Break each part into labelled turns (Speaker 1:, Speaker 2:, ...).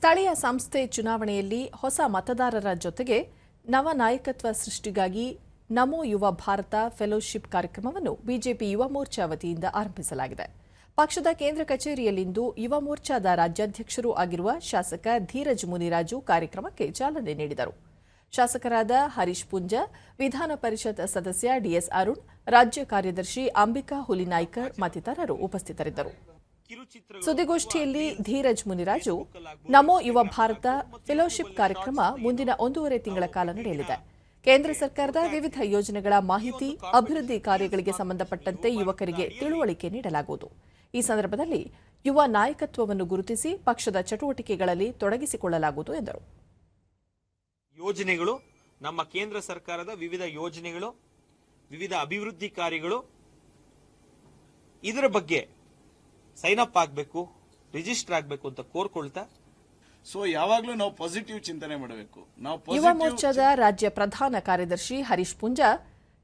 Speaker 1: ಸ್ಥಳೀಯ ಸಂಸ್ಥೆ ಚುನಾವಣೆಯಲ್ಲಿ ಹೊಸ ಮತದಾರರ ಜೊತೆಗೆ ನವ ನಾಯಕತ್ವ ಸೃಷ್ಟಿಗಾಗಿ ನಮೋ ಯುವ ಭಾರತ ಫೆಲೋಶಿಪ್ ಕಾರ್ಯಕ್ರಮವನ್ನು ಬಿಜೆಪಿ ಯುವ ಮೋರ್ಚಾ ವತಿಯಿಂದ ಆರಂಭಿಸಲಾಗಿದೆ. ಪಕ್ಷದ ಕೇಂದ್ರ ಕಚೇರಿಯಲ್ಲಿಂದು ಯುವ ಮೋರ್ಚಾದ ರಾಜ್ಯಾಧ್ಯಕ್ಷರೂ ಆಗಿರುವ ಶಾಸಕ ಧೀರಜ್ ಮುನಿರಾಜು ಕಾರ್ಯಕ್ರಮಕ್ಕೆ ಚಾಲನೆ ನೀಡಿದರು. ಶಾಸಕರಾದ ಹರೀಶ್ ಪುಂಜ, ವಿಧಾನ ಪರಿಷತ್ ಸದಸ್ಯ ಡಿಎಸ್ ಅರುಣ್, ರಾಜ್ಯ ಕಾರ್ಯದರ್ಶಿ ಅಂಬಿಕಾ ಹುಲಿನಾಯ್ಕರ್ ಮತ್ತಿತರರು ಉಪಸ್ಥಿತರಿದ್ದರು. ಸುದ್ದಿಗೋಷ್ಠಿಯಲ್ಲಿ ಧೀರಜ್ ಮುನಿರಾಜು ನಮೋ ಯುವ ಭಾರತ ಫೆಲೋಶಿಪ್ ಕಾರ್ಯಕ್ರಮ ಮುಂದಿನ ಒಂದೂವರೆ ತಿಂಗಳ ಕಾಲ ನಡೆಯಲಿದೆ. ಕೇಂದ್ರ ಸರ್ಕಾರದ ವಿವಿಧ ಯೋಜನೆಗಳ ಮಾಹಿತಿ ಅಭಿವೃದ್ಧಿ ಕಾರ್ಯಗಳಿಗೆ ಸಂಬಂಧಪಟ್ಟಂತೆ ಯುವಕರಿಗೆ ತಿಳುವಳಿಕೆ ನೀಡಲಾಗುವುದು. ಈ ಸಂದರ್ಭದಲ್ಲಿ ಯುವ ನಾಯಕತ್ವವನ್ನು ಗುರುತಿಸಿ ಪಕ್ಷದ ಚಟುವಟಿಕೆಗಳಲ್ಲಿ ತೊಡಗಿಸಿಕೊಳ್ಳಲಾಗುವುದು ಎಂದರು.
Speaker 2: ಯೋಜನೆಗಳು ನಮ್ಮ ಕೇಂದ್ರ ಸರ್ಕಾರದ ವಿವಿಧ ಯೋಜನೆಗಳು ವಿವಿಧ ಅಭಿವೃದ್ಧಿ ಕಾರ್ಯಗಳು ಇದರ ಬಗ್ಗೆ ಸೈನ್ ಅಪ್ ಆಗಬೇಕು ರಿಜಿಸ್ಟರ್ ಆಗಬೇಕು ಅಂತ ಕೋರ್ಕೊಳ್ತಾ?
Speaker 3: ಸೊ ಯಾವಾಗಲೂ ನಾವು ಪಾಸಿಟಿವ್ ಚಿಂತನೆ ಮಾಡಬೇಕು. ನಾವು
Speaker 1: ಯುವ ಮೋರ್ಚಾದ ರಾಜ್ಯ ಪ್ರಧಾನ ಕಾರ್ಯದರ್ಶಿ ಹರೀಶ್ ಪುಂಜಾ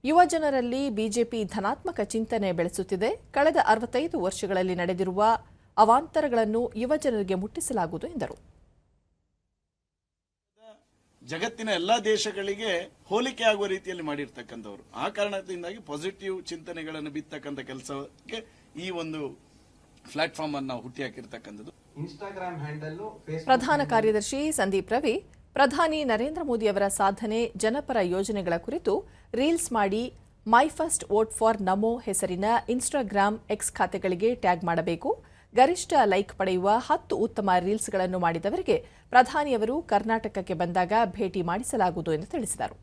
Speaker 1: ಯುವ ಜನರಲ್ಲಿ ಬಿಜೆಪಿ ಧನಾತ್ಮಕ ಚಿಂತನೆ ಬೆಳೆಸುತ್ತಿದೆ. ಕಳೆದ ಅರವತ್ತೈದು ವರ್ಷಗಳಲ್ಲಿ ನಡೆದಿರುವ ಅವಾಂತರಗಳನ್ನು ಯುವ ಜನರಿಗೆ ಮುಟ್ಟಿಸಲಾಗುವುದು ಎಂದರು.
Speaker 3: ಜಗತ್ತಿನ ಎಲ್ಲಾ ದೇಶಗಳಿಗೆ ಹೋಲಿಕೆ ಆಗುವ ರೀತಿಯಲ್ಲಿ ಮಾಡಿರ್ತಕ್ಕಂಥವ್ರು. ಆ ಕಾರಣದಿಂದಾಗಿ ಪಾಸಿಟಿವ್ ಚಿಂತನೆಗಳನ್ನು ಬಿತ್ತಕ್ಕಂಥ ಕೆಲಸಕ್ಕೆ ಈ ಒಂದು ಪ್ಲಾಟ್ಫಾರ್ಮ್ ಅನ್ನು ಹುಟ್ಟಿ ಹಾಕಿರ್ತಕ್ಕಂಥದ್ದು.
Speaker 4: ಇನ್ಸ್ಟಾಗ್ರಾಮ್ ಹ್ಯಾಂಡಲ್
Speaker 1: ಪ್ರಧಾನ ಕಾರ್ಯದರ್ಶಿ ಸಂದೀಪ್ ರವಿ ಪ್ರಧಾನಿ ನರೇಂದ್ರ ಮೋದಿ ಅವರ ಸಾಧನೆ ಜನಪರ ಯೋಜನೆಗಳ ಕುರಿತು ರೀಲ್ಸ್ ಮಾಡಿ ಮೈ ಫಸ್ಟ್ ವೋಟ್ ಫಾರ್ ನಮೋ ಹೆಸರಿನ ಇನ್ಸ್ಟಾಗ್ರಾಂ ಎಕ್ಸ್ ಖಾತೆಗಳಿಗೆ ಟ್ಯಾಗ್ ಮಾಡಬೇಕು. ಗರಿಷ್ಠ ಲೈಕ್ ಪಡೆಯುವ ಹತ್ತು ಉತ್ತಮ ರೀಲ್ಸ್ಗಳನ್ನು ಮಾಡಿದವರಿಗೆ ಪ್ರಧಾನಿಯವರು ಕರ್ನಾಟಕಕ್ಕೆ ಬಂದಾಗ ಭೇಟಿ ಮಾಡಿಸಲಾಗುವುದು ಎಂದು ತಿಳಿಸಿದರು.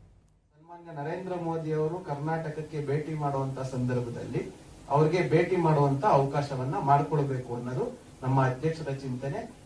Speaker 4: ಸನ್ಮಾನ್ಯ ನರೇಂದ್ರ ಮೋದಿ ಅವರು ಕರ್ನಾಟಕಕ್ಕೆ ಭೇಟಿ ಮಾಡುವಂತಹ ಸಂದರ್ಭದಲ್ಲಿ ಅವರಿಗೆ ಭೇಟಿ ಮಾಡುವಂತ ಅವಕಾಶವನ್ನ ಮಾಡಿಕೊಡ್ಬೇಕು ಅನ್ನೋದು ನಮ್ಮ ಅಧ್ಯಕ್ಷರ ಚಿಂತನೆ.